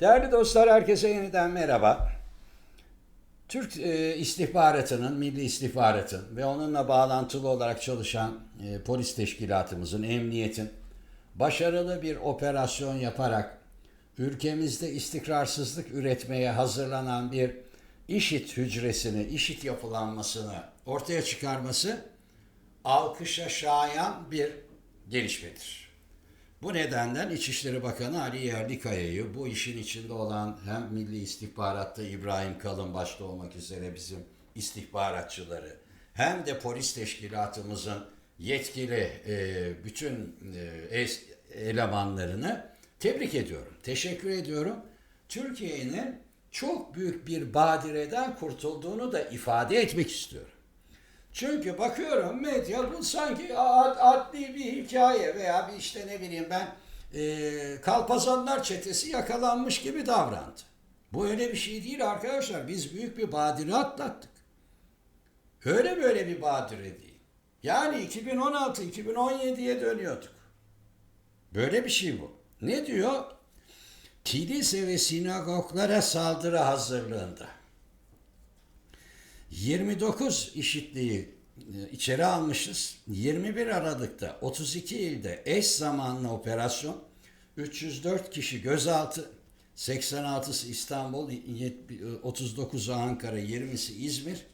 Değerli dostlar herkese yeniden merhaba. Türk e, istihbaratının, Milli İstihbaratın ve onunla bağlantılı olarak çalışan e, polis teşkilatımızın, emniyetin başarılı bir operasyon yaparak ülkemizde istikrarsızlık üretmeye hazırlanan bir işit hücresini, işit yapılanmasını ortaya çıkarması alkışa şayan bir gelişmedir. Bu nedenden İçişleri Bakanı Ali Yerlikaya'yı bu işin içinde olan hem Milli İstihbarat'ta İbrahim Kalın başta olmak üzere bizim istihbaratçıları hem de polis teşkilatımızın yetkili e, bütün e, elemanlarını tebrik ediyorum. Teşekkür ediyorum. Türkiye'nin çok büyük bir badireden kurtulduğunu da ifade etmek istiyorum. Çünkü bakıyorum medya bu sanki ad, adli bir hikaye veya bir işte ne bileyim ben e, kalpazanlar çetesi yakalanmış gibi davrandı. Bu öyle bir şey değil arkadaşlar. Biz büyük bir badire atlattık. Öyle böyle bir badire değil. Yani 2016-2017'ye dönüyorduk. Böyle bir şey bu. Ne diyor? Kilise ve sinagoglara saldırı hazırlığında. 29 işitliği e, içeri almışız. 21 Aralık'ta 32 ilde eş zamanlı operasyon, 304 kişi gözaltı, 86'sı İstanbul, 39'u Ankara, 20'si İzmir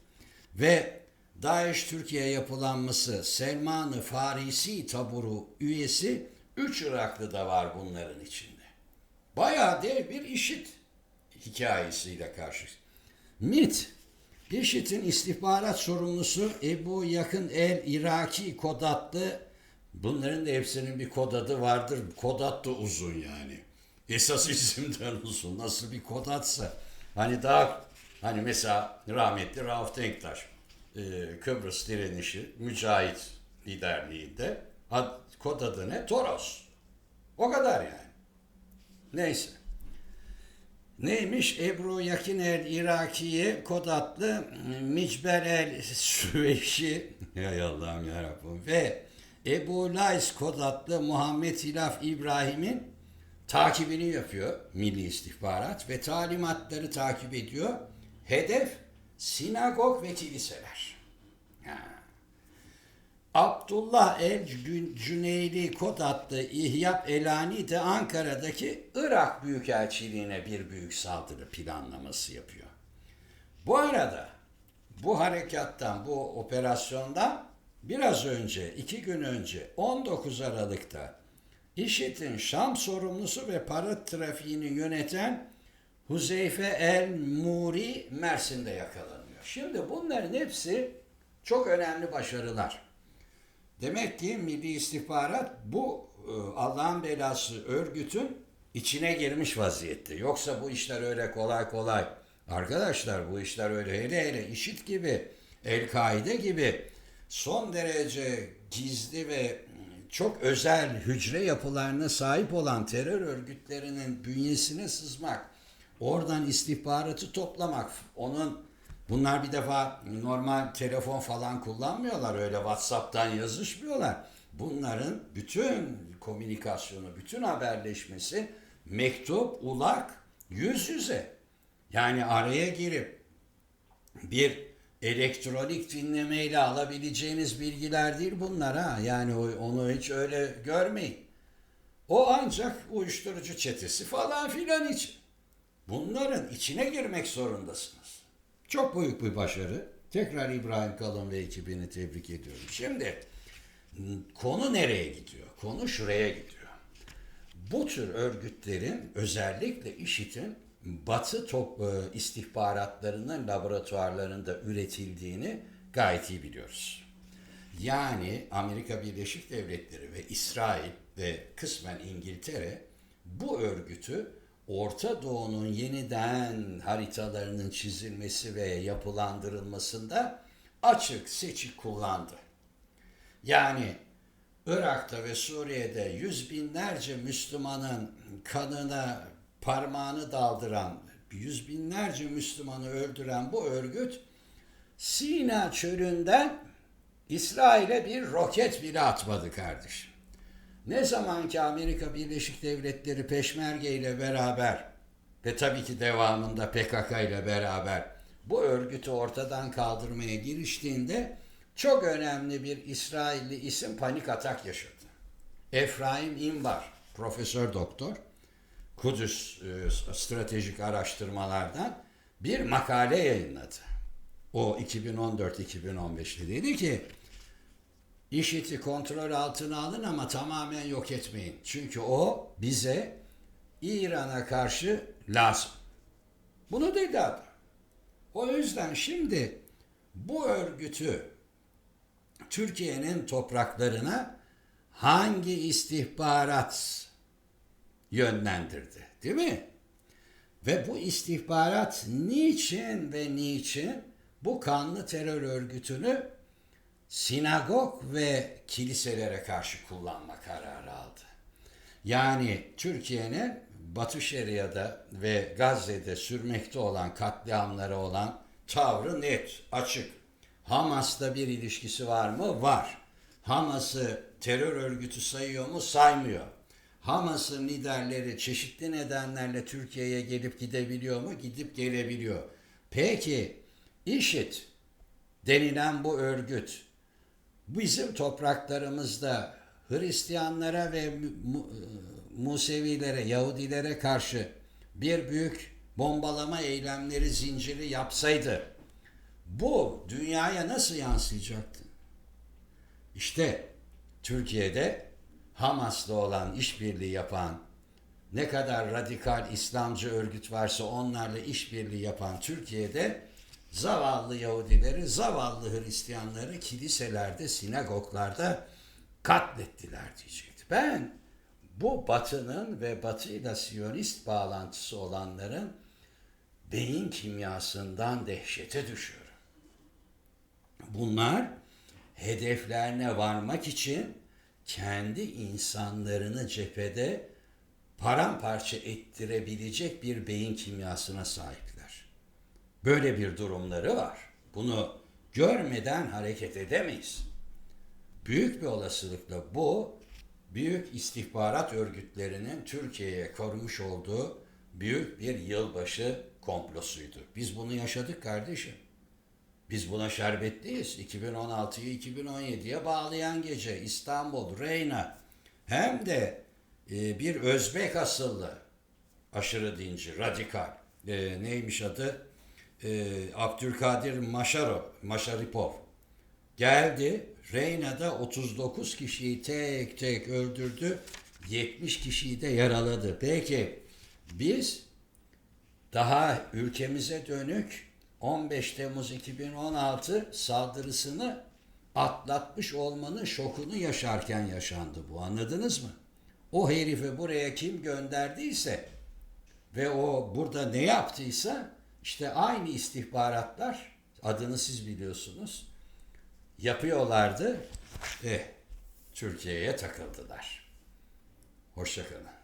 ve Daesh Türkiye yapılanması Selman-ı Farisi taburu üyesi 3 Iraklı da var bunların içinde. Bayağı dev bir işit hikayesiyle karşı. MIT IŞİD'in istihbarat sorumlusu Ebu Yakın El Iraki kod adlı bunların da hepsinin bir kod adı vardır. Kod ad da uzun yani. Esas isimden uzun. Nasıl bir kod adsa. Hani daha hani mesela rahmetli Rauf Denktaş e, Kıbrıs direnişi Mücahit liderliğinde ad, kod adı ne? Toros. O kadar yani. Neyse. Neymiş? Ebru Yakin el Irakiye kod adlı Micber el Süveyşi Hay Allah'ım yarabbim ve Ebu Lays kod adlı Muhammed Hilaf İbrahim'in takibini yapıyor Milli İstihbarat ve talimatları takip ediyor. Hedef sinagog ve kiliseler. Ha. Abdullah el Cüneyli kod adlı İhyap Elani de Ankara'daki Irak Büyükelçiliğine bir büyük saldırı planlaması yapıyor. Bu arada bu harekattan, bu operasyondan biraz önce, iki gün önce 19 Aralık'ta IŞİD'in Şam sorumlusu ve para trafiğini yöneten Huzeyfe El Muri Mersin'de yakalanıyor. Şimdi bunların hepsi çok önemli başarılar. Demek ki Milli İstihbarat bu e, Allah'ın belası örgütün içine girmiş vaziyette. Yoksa bu işler öyle kolay kolay. Arkadaşlar bu işler öyle hele hele IŞİD gibi, El-Kaide gibi son derece gizli ve çok özel hücre yapılarına sahip olan terör örgütlerinin bünyesine sızmak, oradan istihbaratı toplamak, onun Bunlar bir defa normal telefon falan kullanmıyorlar. Öyle WhatsApp'tan yazışmıyorlar. Bunların bütün komünikasyonu, bütün haberleşmesi mektup, ulak, yüz yüze. Yani araya girip bir elektronik dinlemeyle alabileceğiniz bilgiler değil bunlar ha. Yani onu hiç öyle görmeyin. O ancak uyuşturucu çetesi falan filan için. Bunların içine girmek zorundasınız. Çok büyük bir başarı. Tekrar İbrahim Kalın ve ekibini tebrik ediyorum. Şimdi konu nereye gidiyor? Konu şuraya gidiyor. Bu tür örgütlerin özellikle IŞİD'in Batı top, e, istihbaratlarının laboratuvarlarında üretildiğini gayet iyi biliyoruz. Yani Amerika Birleşik Devletleri ve İsrail ve kısmen İngiltere bu örgütü Orta Doğu'nun yeniden haritalarının çizilmesi ve yapılandırılmasında açık seçik kullandı. Yani Irak'ta ve Suriye'de yüz binlerce Müslümanın kanına parmağını daldıran, yüz binlerce Müslümanı öldüren bu örgüt Sina çölünden İsrail'e bir roket bile atmadı kardeşim. Ne zaman ki Amerika Birleşik Devletleri Peşmerge ile beraber ve tabii ki devamında PKK ile beraber bu örgütü ortadan kaldırmaya giriştiğinde çok önemli bir İsrailli isim panik atak yaşadı. Efraim İmbar, profesör doktor, Kudüs e, Stratejik Araştırmalardan bir makale yayınladı. O 2014-2015'te dedi ki IŞİD'i kontrol altına alın ama tamamen yok etmeyin. Çünkü o bize İran'a karşı lazım. Bunu dedi adam. O yüzden şimdi bu örgütü Türkiye'nin topraklarına hangi istihbarat yönlendirdi, değil mi? Ve bu istihbarat niçin ve niçin bu kanlı terör örgütünü sinagog ve kiliselere karşı kullanma kararı aldı? Yani Türkiye'nin Batı Şeria'da ve Gazze'de sürmekte olan katliamlara olan tavrı net, açık. Hamas'la bir ilişkisi var mı? Var. Hamas'ı terör örgütü sayıyor mu? Saymıyor. Hamas'ın liderleri çeşitli nedenlerle Türkiye'ye gelip gidebiliyor mu? Gidip gelebiliyor. Peki IŞİD denilen bu örgüt bizim topraklarımızda Hristiyanlara ve Mu- Musevilere, Yahudilere karşı bir büyük bombalama eylemleri zinciri yapsaydı bu dünyaya nasıl yansıyacaktı? İşte Türkiye'de Hamas'la olan işbirliği yapan ne kadar radikal İslamcı örgüt varsa onlarla işbirliği yapan Türkiye'de zavallı Yahudileri, zavallı Hristiyanları kiliselerde, sinagoglarda katlettiler diyecekti. Ben bu batının ve batıyla siyonist bağlantısı olanların beyin kimyasından dehşete düşüyorum. Bunlar hedeflerine varmak için kendi insanlarını cephede paramparça ettirebilecek bir beyin kimyasına sahipler. Böyle bir durumları var. Bunu görmeden hareket edemeyiz. Büyük bir olasılıkla bu büyük istihbarat örgütlerinin Türkiye'ye korumuş olduğu büyük bir yılbaşı komplosuydu. Biz bunu yaşadık kardeşim. Biz buna şerbetliyiz. 2016'yı 2017'ye bağlayan gece İstanbul, Reyna hem de e, bir Özbek asıllı aşırı dinci, radikal e, neymiş adı? E, Abdülkadir Maşaro, Maşaripov geldi. Reyna'da 39 kişiyi tek tek öldürdü. 70 kişiyi de yaraladı. Peki biz daha ülkemize dönük 15 Temmuz 2016 saldırısını atlatmış olmanın şokunu yaşarken yaşandı bu. Anladınız mı? O herifi buraya kim gönderdiyse ve o burada ne yaptıysa işte aynı istihbaratlar adını siz biliyorsunuz yapıyorlardı. Eh Türkiye'ye takıldılar. Hoşçakalın.